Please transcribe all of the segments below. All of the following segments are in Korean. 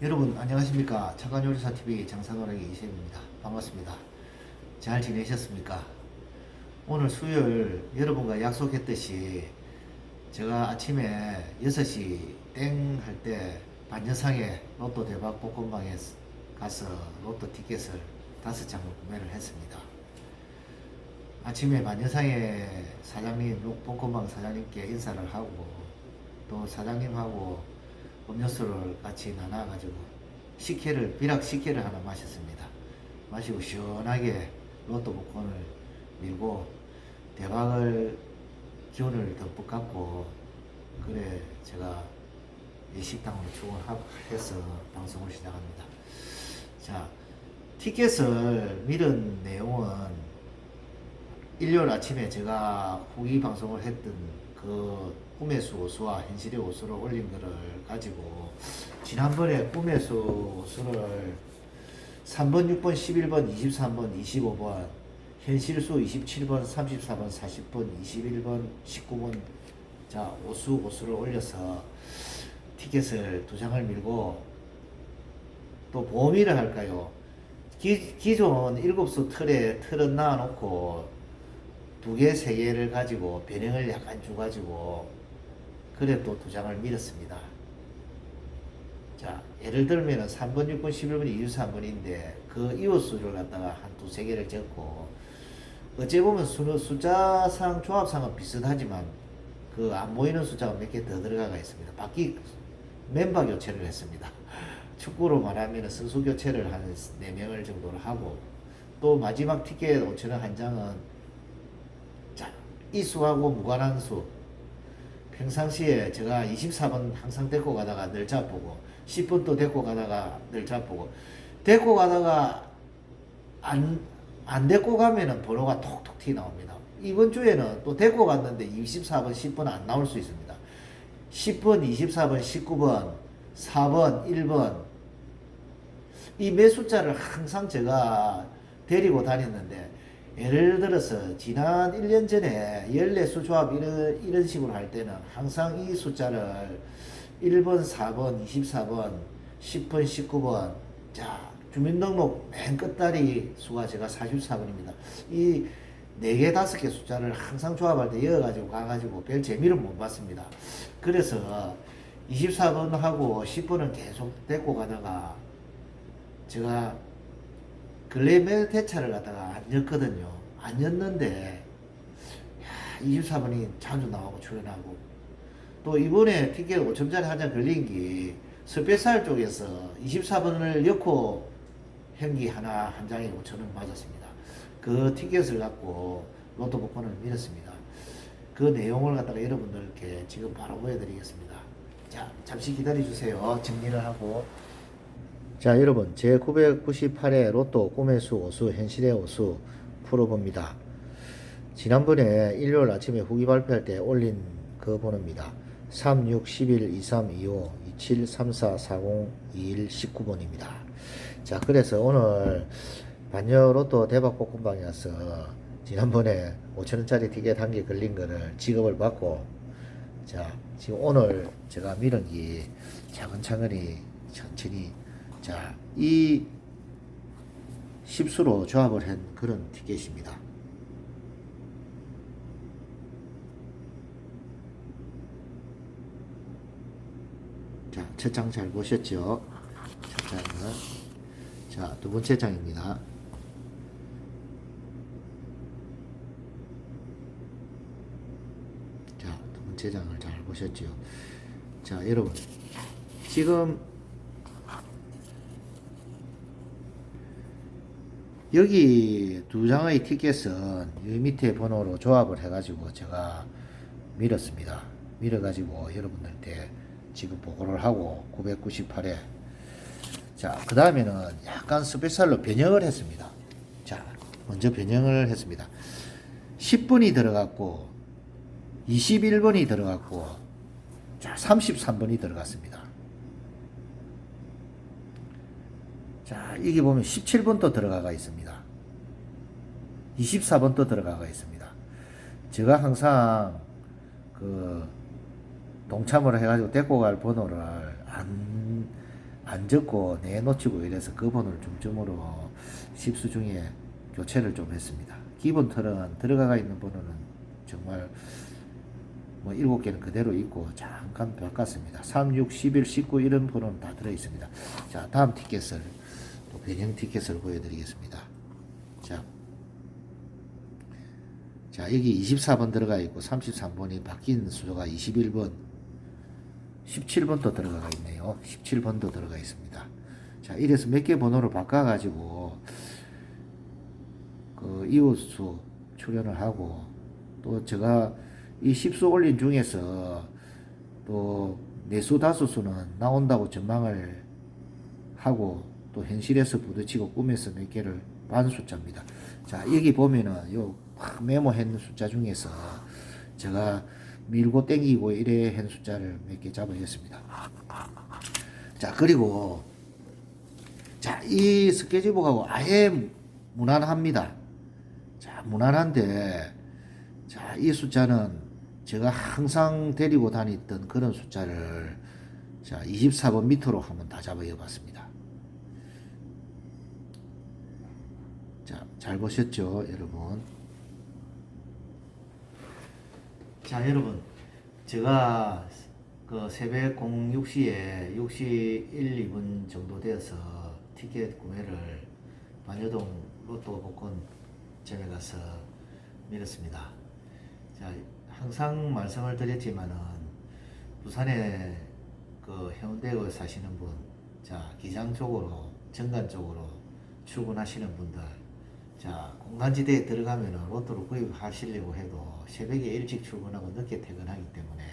여러분 안녕하십니까? 차관요리사TV 장사노래기 이세입니다. 반갑습니다. 잘 지내셨습니까? 오늘 수요일 여러분과 약속했듯이 제가 아침에 6시 땡 할 때 반여상에 로또 대박 복권방에 가서 로또 티켓을 다섯 장을 구매를 했습니다. 아침에 반여상에 사장님 복권방 사장님께 인사를 하고 또 사장님하고 음료수를 같이 나눠가지고 식혜를 비락 식혜를 하나 마셨습니다. 마시고 시원하게 로또 복권을 밀고 대박을 기운을 듬뿍 갖고 그래 제가 이 식당으로 출근해서 방송을 시작합니다. 자 티켓을 밀은 내용은 일요일 아침에 제가 후기 방송을 했던 그 꿈의 수 오수와 현실의 오수를 올린 거를 가지고 지난번에 꿈의 수 오수를 3번, 6번, 11번, 23번, 25번, 현실수 27번, 34번, 40번, 21번, 19번 자 오수 오수를 올려서 티켓을 두 장을 밀고 또 보미를 할까요? 기, 기존 일곱 수 틀에 틀은 놔놓고 두 개, 세 개를 가지고 변형을 약간 줘가지고 그래 또 두 장을 밀었습니다. 자, 예를 들면 은 3번, 6번, 11번이 23번인데 그 이웃수를 갖다가 한 두 세 개를 적고 어째 보면 수, 숫자상 조합상은 비슷하지만 그 안 보이는 숫자가 몇 개 더 들어가가 있습니다. 바퀴 멤버 교체를 했습니다. 축구로 말하면 선수 교체를 한 4명을 정도를 하고 또 마지막 티켓 5천원 한 장은 자, 이 수하고 무관한 수. 평상시에 제가 24번 항상 데리고 가다가 늘 잡보고 10번 또 데리고 가다가 늘 잡보고 데리고 가다가 안, 안 데리고 가면은 번호가 톡톡 튀 나옵니다. 이번 주에는 또 데리고 갔는데 24번, 10번 안 나올 수 있습니다. 10번, 24번, 19번, 4번, 1번 이매 숫자를 항상 제가 데리고 다녔는데 예를 들어서 지난 1년 전에 14수 조합 이런, 이런 식으로 할 때는 항상 이 숫자를 1번, 4번, 24번, 10번, 19번 자 주민등록 맨 끝다리 수가 제가 44번입니다. 이 4개, 5개 숫자를 항상 조합할 때 이어가지고 가가지고 별 재미를 못 봤습니다. 그래서 24번하고 10번은 계속 데리고 가다가 제가 몇 회차를 갖다가 안 였거든요. 안 였는데, 야, 24번이 자주 나오고 출연하고, 또 이번에 티켓 5천짜리 한 장 걸린 게, 스페셜 쪽에서 24번을 넣고 현기 하나 한 장에 5천원 맞았습니다. 그 티켓을 갖고 로또 복권을 밀었습니다. 그 내용을 갖다가 여러분들께 지금 바로 보여드리겠습니다. 자, 잠시 기다려주세요. 정리를 하고. 자, 여러분, 제 998회 로또 꿈의 수 오수, 현실의 오수 풀어봅니다. 지난번에 일요일 아침에 후기 발표할 때 올린 그 번호입니다. 3, 6, 11, 23, 25, 27, 34, 40, 21, 19번입니다. 자, 그래서 오늘 반여 로또 대박 복권방이어서 지난번에 5천원짜리 티켓 한 개 걸린 거를 지급을 받고 자, 지금 오늘 제가 밀은 게 차근차근히 천천히 자, 이 10수로 조합을 한 그런 티켓입니다. 자, 첫 장 잘 보셨죠? 첫 장은 자, 두 번째 장입니다. 자, 두 번째 장을 잘 보셨죠? 자, 여러분. 지금 여기 두 장의 티켓은 이 밑에 번호로 조합을 해가지고 제가 밀었습니다. 밀어가지고 여러분들한테 지금 보고를 하고 998회 자, 그 다음에는 약간 스페셜로 변형을 했습니다. 자, 먼저 변형을 했습니다. 10번이 들어갔고, 21번이 들어갔고, 자, 33번이 들어갔습니다. 자, 이게 보면 17번도 들어가가 있습니다. 24번도 들어가가 있습니다. 제가 항상 그 동참을 해가지고 데리고 갈 번호를 안, 안 적고 내놓치고 이래서 그 번호를 중점으로 십수 중에 교체를 좀 했습니다. 기본 틀은 들어가 있는 번호는 정말 뭐 일곱 개는 그대로 있고 잠깐 바꿨습니다. 3, 6, 11, 19 이런 번호는 다 들어 있습니다. 자, 다음 티켓을 또 변형 티켓을 보여드리겠습니다. 자, 자 여기 24번 들어가 있고 33번이 바뀐 수조가 21번, 17번도 들어가 있네요. 17번도 들어가 있습니다. 자, 이래서 몇 개 번호를 바꿔가지고 그 이웃수 출연을 하고 또 제가 이 10수 올린 중에서 또 네수 다수수는 나온다고 전망을 하고 또 현실에서 부딪히고 꿈에서 몇 개를 반 숫자입니다. 자 여기 보면은 요 메모한 숫자 중에서 제가 밀고 땡기고 이래 한 숫자를 몇 개 잡아냈습니다. 자 그리고 자 이 스케치북하고 아예 무난합니다. 자 무난한데 자 이 숫자는 제가 항상 데리고 다니던 그런 숫자를 자 24번 밑으로 한번 다 잡아 봤습니다. 자, 잘 보셨죠, 여러분? 자, 여러분. 제가 그 새벽 06시에 6시 1, 2분 정도 되어서 티켓 구매를 마녀동 로또 복권 점에 가서 밀었습니다. 자, 항상 말씀을 드렸지만은 부산에 그 해운대에 사시는 분, 자, 기장 쪽으로, 정관 쪽으로 출근하시는 분들, 자, 공간지대에 들어가면은 로또를 구입하시려고 해도 새벽에 일찍 출근하고 늦게 퇴근하기 때문에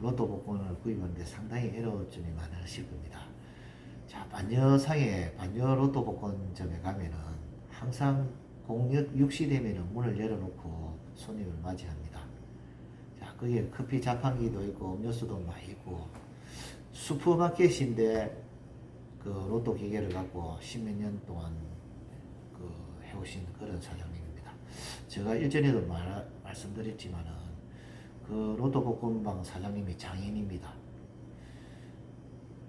로또 복권을 구입하는데 상당히 어려움이 많으실 겁니다. 자, 반여상에 반여 로또 복권점에 가면은 항상 공역 6시 되면은 문을 열어놓고 손님을 맞이합니다. 자, 거기에 커피 자판기도 있고 음료수도 많이 있고 슈퍼마켓인데 그 로또 기계를 갖고 십몇 년 동안 그 해오신 그런 사장님입니다. 제가 일전에도 말, 말씀드렸지만은 그 로또 복권방 사장님이 장인입니다.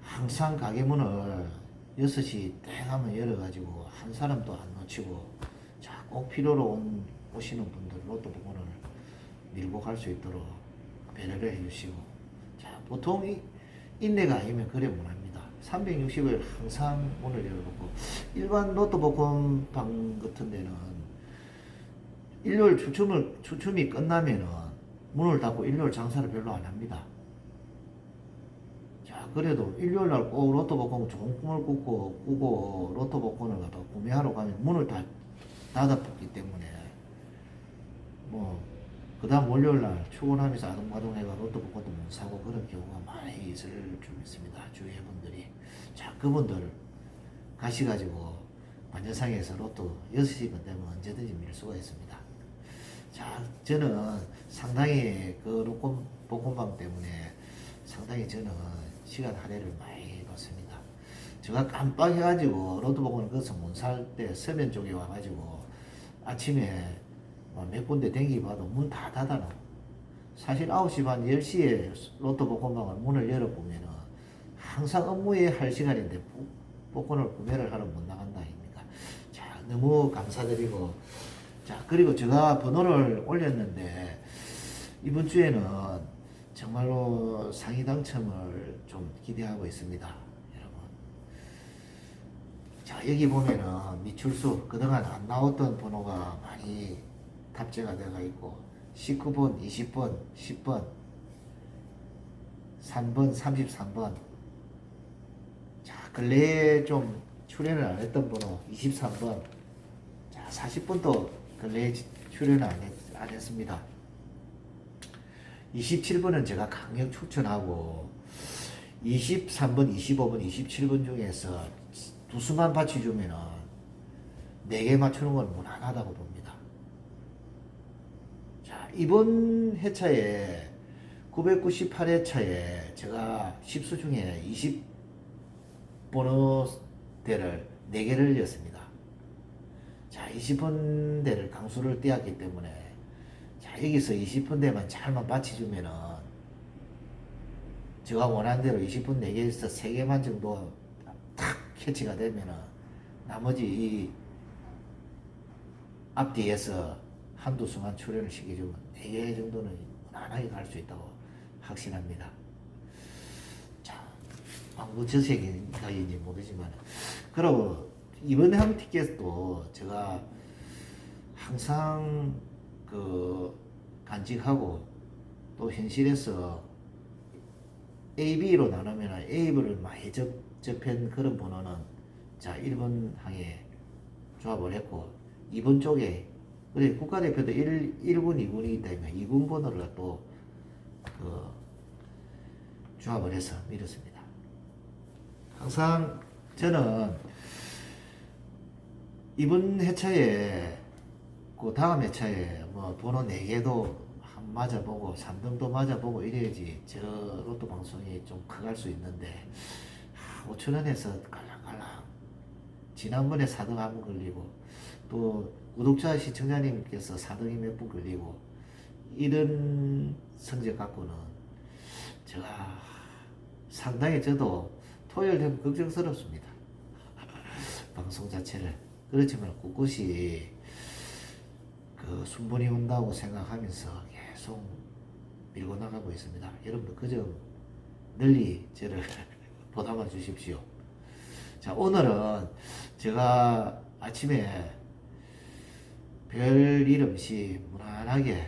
항상 가게 문을 6시 땡 하면 열어가지고 한 사람도 안 놓치고 자, 꼭 필요로 온, 오시는 분들 로또 복권을 밀고 갈 수 있도록 배려를 해주시고 자, 보통 이, 인내가 아니면 그래 못합니다. 360일 항상 문을 열어놓고 일반 로또 복권방 같은 데는 일요일 추첨을 추첨이 끝나면은 문을 닫고 일요일 장사를 별로 안 합니다. 자 그래도 일요일 날 꼭 로또 복권 좋은 꿈을 꾸고 꾸고 로또 복권을 갖다 구매하러 가면 문을 다 닫아붙기 때문에 뭐 그 다음 월요일 날 출근하면서 아동바동해가 로또 복권도 못 사고 그런 경우가 많이 있을 좀 있습니다. 주위의 분들이 자 그분들 가시가지고 반전상에서 로또 6시간 되면 언제든지 밀 수가 있습니다. 자 저는 상당히 그 로또 복권방 때문에 상당히 저는 시간 할애를 많이 받습니다. 제가 깜빡해가지고 로또 복권을 거기서 못살 때 서면 쪽에 와가지고 아침에 뭐 몇 군데 댕기 봐도 문 다 닫아놔. 사실 9시 반 10시에 로또 복권방을 문을 열어보면은 항상 업무에 할 시간인데 복- 복권을 구매를 하러 못 나간다 아닙니까? 자, 너무 감사드리고 자, 그리고 제가 번호를 올렸는데 이번 주에는 정말로 상위 당첨을 좀 기대하고 있습니다. 여러분. 자, 여기 보면은 미출수 그동안 안 나왔던 번호가 많이 탑재가 되어 있고 19번, 20번, 10번, 3번, 33번. 자, 근래에 좀 출연을 안 했던 번호 23번. 자, 40번도 근래에 출연을 안, 했, 안 했습니다. 27번은 제가 강력 추천하고 23번, 25번, 27번 중에서 두 수만 받쳐주면은 4개 맞추는 건 무난하다고 봅니다. 자, 이번 회차에 998회차에 제가 10수 중에 20 번호대를 4개를 였습니다. 자, 20번대를 강수를 띄었기 때문에 자, 여기서 20번대만 잘만 받쳐주면은 제가 원하는 대로 20분 4개에서 3개만 정도 캐치가 되면은 나머지 이 앞뒤에서 한두 수만 출연을 시켜주면 4개 정도는 무난하게 갈 수 있다고 확신합니다. 자, 아무 저색인가인지 모르지만 그리고 이번 한 티켓도 제가 항상 그 간직하고 또 현실에서 AB로 나누면 A를 많이 접, 접한 그런 번호는 자 1번 항에 조합을 했고 2번 쪽에 그래 국가대표도 1, 1군 2군이기 때문에 2군 번호를 또그 조합을 해서 밀었습니다. 항상 저는 이번 회차에 그 다음 회차에 뭐 번호 4개도 한 맞아보고 3등도 맞아보고 이래야지 저 로또 방송이 좀 커갈 수 있는데 5천원에서 갈랑갈랑 지난번에 4등 한번 걸리고 또 구독자 시청자님께서 4등이 몇번 걸리고 이런 성적 갖고는 제가 상당히 저도 토요일 되면 걱정스럽습니다. 방송 자체를 그렇지만 꿋꿋이 그 순번이 온다고 생각하면서 계속 밀고 나가고 있습니다. 여러분들 그점 널리 저를 보담아 주십시오. 자 오늘은 제가 아침에 별일 없이 무난하게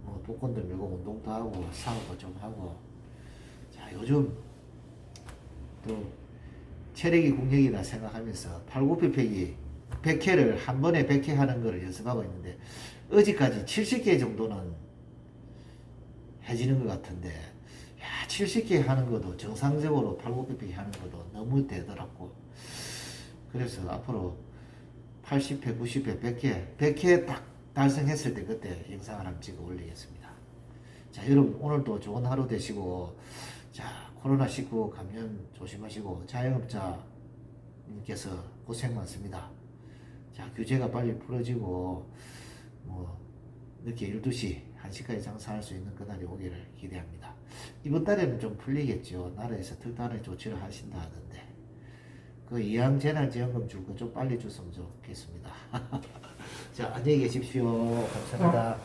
뭐 복권도 밀고 운동도 하고 사업도 좀 하고. 자 요즘 또 체력이 공격이다 생각하면서 팔굽혀펴기 100회를 한 번에 100회 하는 거를 연습하고 있는데 어제까지 70개 정도는 해지는 것 같은데 야 70개 하는 것도 정상적으로 팔굽혀펴기 하는 것도 너무 되더라고. 그래서 앞으로 80회, 90회, 100회 100회 딱 달성했을 때 그때 영상을 한번 찍어 올리겠습니다. 자 여러분 오늘도 좋은 하루 되시고 자 코로나19 감염 조심하시고 자영업자님께서 고생 많습니다. 자 규제가 빨리 풀어지고 뭐 늦게 12시 1시까지 장사할 수 있는 그날이 오기를 기대합니다. 이번 달에는 좀 풀리겠죠 나라에서 특단의 조치를 하신다 하던데. 그 이양재난지원금 줄 거 좀 빨리 줬으면 좋겠습니다. 자 안녕히 계십시오. 감사합니다